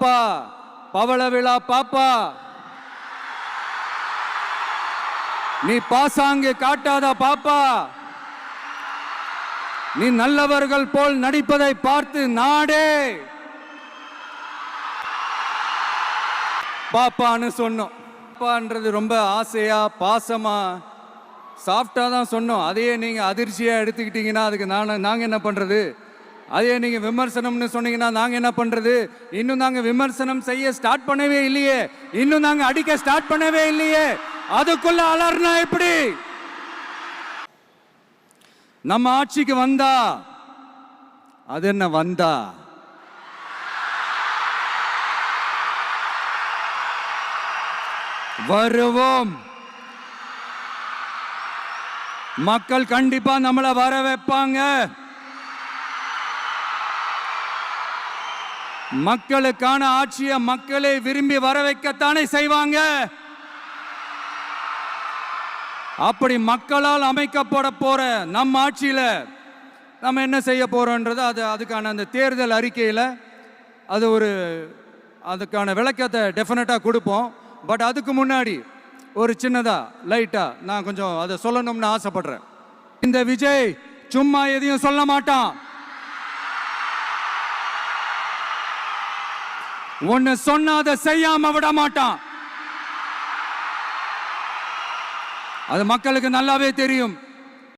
பாப்பா பவள விழா பாப்பா. நீ பாசாங்கு காட்டாத பாப்பா. நீ நல்லவர்கள் போல் நடிப்பதை பார்த்து நாடே. பாப்பான்னு சொன்னோம். பாப்பான்றது ரொம்ப ஆசையா பாசமா சாஃப்டா தான் சொன்னோம். அதையே நீங்க அதிர்ச்சியா எடுத்துக்கிட்டீங்கன்னா அதுக்கு நான் நாங்க என்ன பண்றது? அதே நீங்கள் விமர்சனம்னு சொன்னீங்கன்னா நாங்கள் என்ன பண்றது? இன்னும் நாங்கள் விமர்சனம் செய்ய ஸ்டார்ட் பண்ணவே இல்லையே. இன்னும் நாங்கள் அடிக்க ஸ்டார்ட் பண்ணவே இல்லையே. அதுக்குள்ள அலர்னா எப்படி? நம்ம ஆட்சிக்கு வந்தா அது என்ன வந்தா? வருவோம். மக்கள் கண்டிப்பா நம்மளை வர வைப்பாங்க. மக்களுக்கான ஆட்சியை மக்களை விரும்பி வர வைக்கத்தானே செய்வாங்க? அப்படி மக்களால் அமைக்கப்பட போற நம்ம ஆட்சியில நம்ம என்ன செய்ய போறோன்றது அது அதுக்கான அந்த தேர்தல் அறிக்கையில் அது ஒரு அதுக்கான விளக்கத்தை டெஃபினட்டாக கொடுப்போம். பட் அதுக்கு முன்னாடி ஒரு சின்னதா லைட்டா நான் கொஞ்சம் அதை சொல்லணும்னு ஆசைப்படுறேன். இந்த விஜய் சும்மா எதையும் சொல்ல மாட்டான். ஒன்னு சொன்னாத அதை செய்யாம விட மாட்டான். அது மக்களுக்கு நல்லாவே தெரியும்.